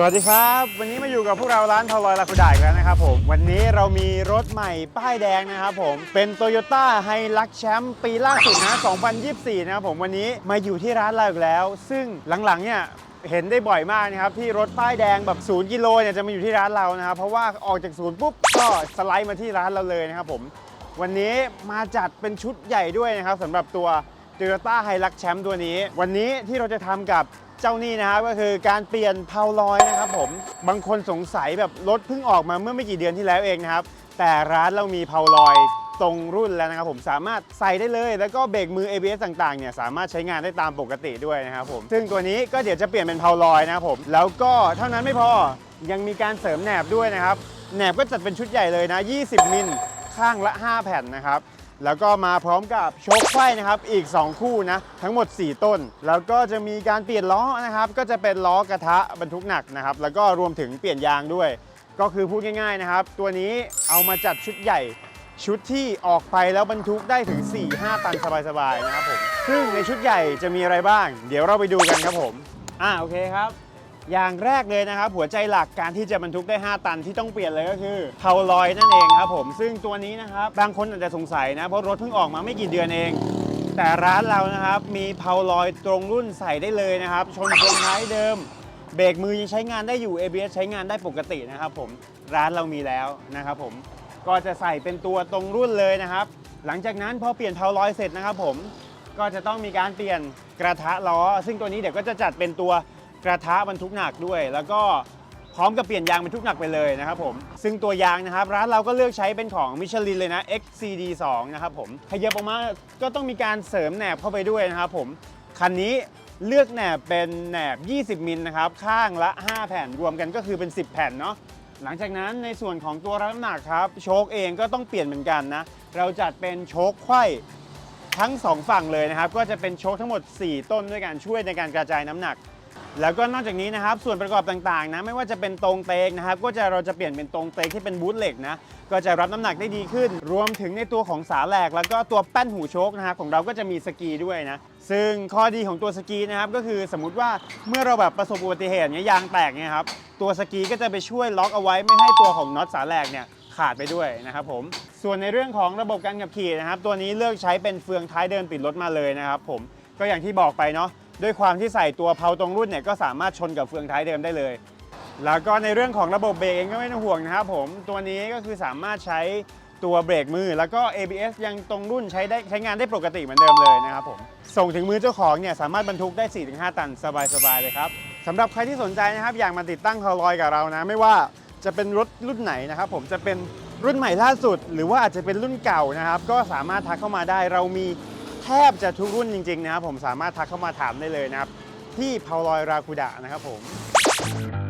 สวัสดีครับ วันนี้มาอยู่กับพวกเราร้านทอลอยลาคุดาอีกแล้วนะครับผมวันนี้เรามีรถใหม่ป้ายแดงนะครับผมเป็น Toyota h i l u x แชมป์ปีล่าสุดนะ 2024 นะครับผมวันนี้มาอยู่ที่ร้านเราอีกแล้ว ซึ่งหลังๆเนี่ยเห็นได้บ่อยมากนะครับ ที่รถป้ายแดงแบบ0กิโลเนี่ยจะมาอยู่ที่ร้านเรานะครับ เพราะว่าออกจากศูนย์ปุ๊บก็สไลด์มาที่ร้านเราเลยนะครับผมวันนี้มาจัดเป็นชุดใหญ่ด้วยนะครับสำหรับตัว Toyota h i l u x แชมป์ตัวนี้ วันนี้ที่เราจะทำกับเจ้านี่นะครับก็คือการเปลี่ยนเพาลอยนะครับผมบางคนสงสัยแบบรถเพิ่งออกมาเมื่อไม่กี่เดือนที่แล้วเองนะครับ แต่ร้านเรามีเพาลอยตรงรุ่นแล้วนะครับผมสามารถใส่ได้เลย แล้วก็เบรกมือ ABS ต่างๆเนี่ยสามารถใช้งานได้ตามปกติด้วยนะครับผมซึ่งตัวนี้ก็เดี๋ยวจะเปลี่ยนเป็นเพาลอยนะครับผมแล้วก็เท่านั้นไม่พอยังมีการเสริมแหนบด้วยนะครับแหนบก็จัดเป็นชุดใหญ่เลยนะ 20 มิลข้างละ 5 แผ่นนะครับ แล้วก็มาพร้อมกับโชคไขว้นะครับอีก 2 คู่นะทั้งหมด 4 ต้น แล้วก็จะมีการเปลี่ยนล้อนะครับ ก็จะเป็นล้อกระทะบรรทุกหนักนะครับ แล้วก็รวมถึงเปลี่ยนยางด้วย ก็คือพูดง่ายๆนะครับ ตัวนี้เอามาจัดชุดใหญ่ชุดที่ออกไปแล้วบรรทุกได้ถึง 4-5 ตันสบายๆนะครับผมซึ่งในชุดใหญ่จะมีอะไรบ้าง เดี๋ยวเราไปดูกันครับผมอ่าโอเคครับ อย่างแรกเลยนะครับ หัวใจหลักการที่จะบรรทุกได้ 5 ตันที่ต้องเปลี่ยนเลยก็คือเพาลอยนั่นเองครับผมซึ่งตัวนี้นะครับบางคนอาจจะสงสัยนะเพราะรถเพิ่งออกมาไม่กี่เดือนเอง แต่ร้านเรานะครับมีเพาลอยตรงรุ่นใส่ได้เลยนะครับ ชนพวงท้ายเดิม เบรกมือยังใช้งานได้อยู่ ABS ใช้งานได้ปกตินะครับผมร้านเรามีแล้วนะครับผมก็จะใส่เป็นตัวตรงรุ่นเลยนะครับ หลังจากนั้นพอเปลี่ยนเพาลอยเสร็จนะครับผมก็จะต้องมีการเปลี่ยนกระทะล้อ ซึ่งตัวนี้เดี๋ยวก็จะจัดเป็นตัว กระทะบรรทุกหนักด้วย แล้วก็พร้อมกับเปลี่ยนยางบรรทุกหนักไปเลยนะครับผมซึ่งตัวยางนะครับร้านเราก็เลือกใช้เป็นของมิชลินเลยนะ XCD 2 นะครับผมขยับออกมาก็ต้องมีการเสริมแหนบเข้าไปด้วยนะครับผมคันนี้เลือกแหนบเป็นแหนบ 20 มิลนะครับข้างละ 5 แผ่นรวมกันก็คือเป็น 10 แผ่นเนาะหลังจากนั้นในส่วนของตัวรับน้ำหนักครับโชคเองก็ต้องเปลี่ยนเหมือนกันนะเราจัดเป็นโชคไขว้ทั้ง 2 ฝั่งเลยนะครับ ก็จะเป็นโชคทั้งหมด 4 ต้นด้วยกันช่วยในการกระจายน้ำหนัก แล้วก็นอกจากนี้นะครับส่วนประกอบต่างๆนะไม่ว่าจะเป็นตรงเตงนะครับก็จะเราจะเปลี่ยนเป็นตรงเตงที่เป็นบูทเหล็กนะก็จะรับน้ำหนักได้ดีขึ้น รวมถึงในตัวของสาแหลก แล้วก็ตัวแป้นหูโชคนะครับของเราก็จะมีสกีด้วยนะซึ่งข้อดีของตัวสกีนะครับก็คือสมมุติว่าเมื่อเราแบบประสบอุบัติเหตุเนี้ยยางแตกเนี่ยครับตัวสกีก็จะไปช่วยล็อกเอาไว้ไม่ให้ตัวของน็อตสาแหลกเนี่ยขาดไปด้วยนะครับผมส่วนในเรื่องของระบบการขับขี่นะครับตัวนี้เลือกใช้เป็นเฟืองท้ายเดินปิดรถมาเลยนะครับผมก็อย่างที่บอกไปเนาะ ด้วยความที่ใส่ตัวเพาตรงรุ่นเนี่ยก็สามารถชนกับเฟืองท้ายเดิมได้เลย แล้วก็ในเรื่องของระบบเบรกเองก็ไม่ต้องห่วงนะครับผมตัวนี้ก็คือสามารถใช้ตัวเบรกมือ แล้วก็ ABS ยังตรงรุ่นใช้ได้ใช้งานได้ปกติเหมือนเดิมเลยนะครับผมส่งถึงมือเจ้าของเนี่ยสามารถบรรทุกได้ 4-5 ตันสบายๆเลยครับสำหรับใครที่สนใจนะครับอยากมาติดตั้งคาร์ลอยกับเรานะ ไม่ว่าจะเป็นรถรุ่นไหนนะครับผมจะเป็นรุ่นใหม่ล่าสุด หรือว่าอาจจะเป็นรุ่นเก่านะครับ ก็สามารถทักเข้ามาได้เรามี แทบจะทุกรุ่นจริง ๆ นะครับผมสามารถทักเข้ามาถามได้เลยนะครับ ที่เพาลอยราคูดะนะครับผม